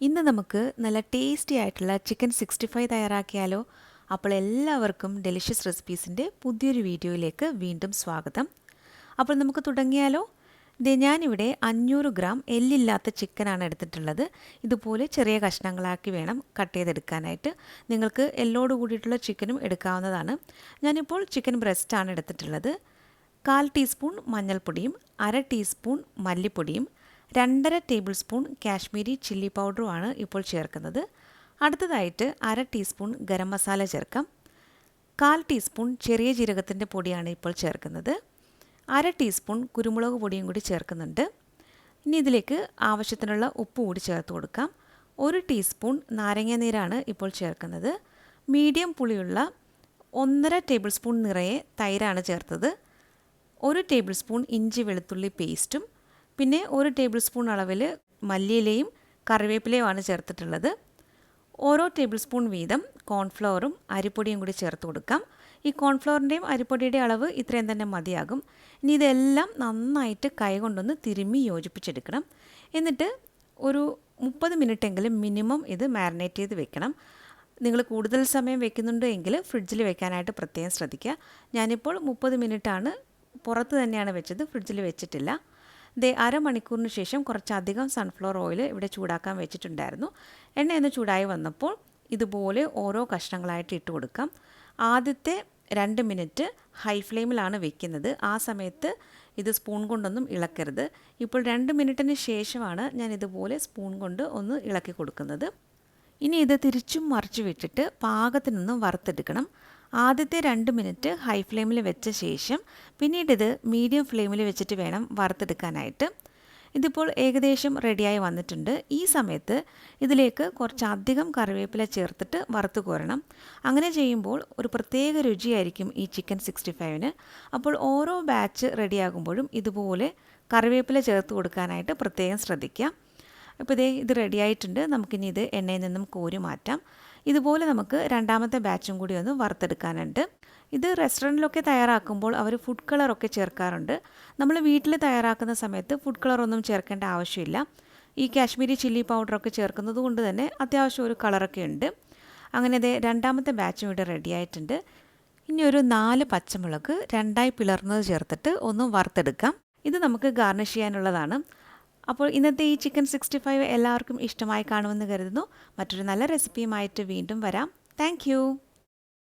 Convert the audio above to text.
ഇന്ന് നമുക്ക് നല്ല ടേസ്റ്റി ആയിട്ടുള്ള ചിക്കൻ സിക്സ്റ്റി ഫൈവ് തയ്യാറാക്കിയാലോ. അപ്പോൾ എല്ലാവർക്കും ഡെലിഷ്യസ് റെസിപ്പീസിന്റെ പുതിയൊരു വീഡിയോയിലേക്ക് വീണ്ടും സ്വാഗതം. അപ്പോൾ നമുക്ക് തുടങ്ങിയാലോ. ദേ ഞാനിവിടെ അഞ്ഞൂറ് ഗ്രാം എല്ലില്ലാത്ത ചിക്കനാണ് എടുത്തിട്ടുള്ളത്. ഇതുപോലെ ചെറിയ കഷ്ണങ്ങളാക്കി വേണം കട്ട് ചെയ്തെടുക്കാനായിട്ട്. നിങ്ങൾക്ക് എല്ലോട് കൂടിയിട്ടുള്ള ചിക്കനും എടുക്കാവുന്നതാണ്. ഞാനിപ്പോൾ ചിക്കൻ ബ്രസ്റ്റാണ് എടുത്തിട്ടുള്ളത്. കാൽ ടീസ്പൂൺ മഞ്ഞൾപ്പൊടിയും അര ടീസ്പൂൺ മല്ലിപ്പൊടിയും രണ്ടര ടേബിൾ സ്പൂൺ കാശ്മീരി ചില്ലി പൗഡറുമാണ് ഇപ്പോൾ ചേർക്കുന്നത്. അടുത്തതായിട്ട് അര ടീസ്പൂൺ ഗരം മസാല ചേർക്കാം. കാൽ ടീസ്പൂൺ ചെറിയ ജീരകത്തിന്റെ പൊടിയാണ് ഇപ്പോൾ ചേർക്കുന്നത്. അര ടീസ്പൂൺ കുരുമുളക് പൊടിയും കൂടി ചേർക്കുന്നുണ്ട്. ഇനി ഇതിലേക്ക് ആവശ്യത്തിനുള്ള ഉപ്പ് കൂടി ചേർത്ത് കൊടുക്കാം. ഒരു ടീസ്പൂൺ നാരങ്ങ നീരാണ് ഇപ്പോൾ ചേർക്കുന്നത്. മീഡിയം പുളിയുള്ള ഒന്നര ടേബിൾ സ്പൂൺ നിറയെ തൈരാണ് ചേർത്തത്. ഒരു ടേബിൾ സ്പൂൺ ഇഞ്ചി വെളുത്തുള്ളി പേസ്റ്റും പിന്നെ ഒരു ടേബിൾ സ്പൂൺ അളവിൽ മല്ലിയിലയും കറിവേപ്പിലയുമാണ് ചേർത്തിട്ടുള്ളത്. ഓരോ ടേബിൾ സ്പൂൺ വീതം കോൺഫ്ലവറും അരിപ്പൊടിയും കൂടി ചേർത്ത് കൊടുക്കാം. ഈ കോൺഫ്ലവറിന്റെയും അരിപ്പൊടിയുടെ അളവ് ഇത്രയും തന്നെ മതിയാകും. ഇനി ഇതെല്ലാം നന്നായിട്ട് കൈ കൊണ്ടൊന്ന് തിരുമ്മി യോജിപ്പിച്ചെടുക്കണം. എന്നിട്ട് ഒരു മുപ്പത് മിനിറ്റെങ്കിലും മിനിമം ഇത് മാരിനേറ്റ് ചെയ്ത് വെക്കണം. നിങ്ങൾ കൂടുതൽ സമയം വെക്കുന്നുണ്ട് എങ്കിൽ ഫ്രിഡ്ജിൽ വെക്കാനായിട്ട് പ്രത്യേകം ശ്രദ്ധിക്കുക. ഞാനിപ്പോൾ മുപ്പത് മിനിറ്റാണ് പുറത്ത് തന്നെയാണ് വെച്ചത് ഫ്രിഡ്ജിൽ വെച്ചിട്ടില്ല. ദേ അരമണിക്കൂറിന് ശേഷം കുറച്ചധികം സൺഫ്ലവർ ഓയിൽ ഇവിടെ ചൂടാക്കാൻ വെച്ചിട്ടുണ്ടായിരുന്നു. എണ്ണ ഒന്ന് ചൂടായി വന്നപ്പോൾ ഇതുപോലെ ഓരോ കഷ്ണങ്ങളായിട്ട് ഇട്ട് കൊടുക്കാം. ആദ്യത്തെ രണ്ട് മിനിറ്റ് ഹൈ ഫ്ലെയിമിലാണ് വെക്കുന്നത്. ആ സമയത്ത് ഇത് സ്പൂൺ കൊണ്ടൊന്നും ഇളക്കരുത്. ഇപ്പോൾ രണ്ട് മിനിറ്റിന് ശേഷമാണ് ഞാൻ ഇതുപോലെ സ്പൂൺ കൊണ്ട് ഒന്ന് ഇളക്കി കൊടുക്കുന്നത്. ഇനി ഇത് തിരിച്ചും മറിച്ച് വിട്ടിട്ട് പാകത്തിനൊന്നും വറുത്തെടുക്കണം. ആദ്യത്തെ രണ്ട് മിനിറ്റ് ഹൈ ഫ്ലെയിമിൽ വെച്ച ശേഷം പിന്നീട് ഇത് മീഡിയം ഫ്ലെയിമിൽ വെച്ചിട്ട് വേണം വറുത്തെടുക്കാനായിട്ട്. ഇതിപ്പോൾ ഏകദേശം റെഡിയായി വന്നിട്ടുണ്ട്. ഈ സമയത്ത് ഇതിലേക്ക് കുറച്ചധികം കറിവേപ്പില ചേർത്തിട്ട് വറുത്ത് കോരണം. അങ്ങനെ ചെയ്യുമ്പോൾ ഒരു പ്രത്യേക രുചിയായിരിക്കും ഈ ചിക്കൻ സിക്സ്റ്റി ഫൈവിന് അപ്പോൾ ഓരോ ബാച്ച് റെഡിയാകുമ്പോഴും ഇതുപോലെ കറിവേപ്പില ചേർത്ത് കൊടുക്കാനായിട്ട് പ്രത്യേകം ശ്രദ്ധിക്കുക അപ്പോൾ ഇതേ ഇത് റെഡിയായിട്ടുണ്ട് നമുക്കിനി ഇത് എണ്ണയിൽ നിന്നും കോരി മാറ്റാം. ഇതുപോലെ നമുക്ക് രണ്ടാമത്തെ ബാച്ചും കൂടി ഒന്ന് വറുത്തെടുക്കാനുണ്ട്. ഇത് റെസ്റ്റോറന്റിലൊക്കെ തയ്യാറാക്കുമ്പോൾ അവർ ഫുഡ് കളറൊക്കെ ചേർക്കാറുണ്ട്. നമ്മൾ വീട്ടിൽ തയ്യാറാക്കുന്ന സമയത്ത് ഫുഡ് കളറൊന്നും ചേർക്കേണ്ട ആവശ്യമില്ല. ഈ കാശ്മീരി ചില്ലി പൗഡറൊക്കെ ചേർക്കുന്നത് കൊണ്ട് തന്നെ അത്യാവശ്യം ഒരു കളറൊക്കെ ഉണ്ട്. അങ്ങനെ അതേ രണ്ടാമത്തെ ബാച്ചും ഇവിടെ റെഡി ആയിട്ടുണ്ട്. ഇനി ഒരു നാല് പച്ചമുളക് രണ്ടായി പിളർന്നത് ചേർത്തിട്ട് ഒന്ന് വറുത്തെടുക്കാം. ഇത് നമുക്ക് ഗാർണിഷ് ചെയ്യാനുള്ളതാണ്. അപ്പോൾ ഇന്നത്തെ ഈ ചിക്കൻ സിക്സ്റ്റി ഫൈവ് എല്ലാവർക്കും ഇഷ്ടമായി കാണുമെന്ന് കരുതുന്നു. മറ്റൊരു നല്ല റെസിപ്പിയുമായിട്ട് വീണ്ടും വരാം. താങ്ക്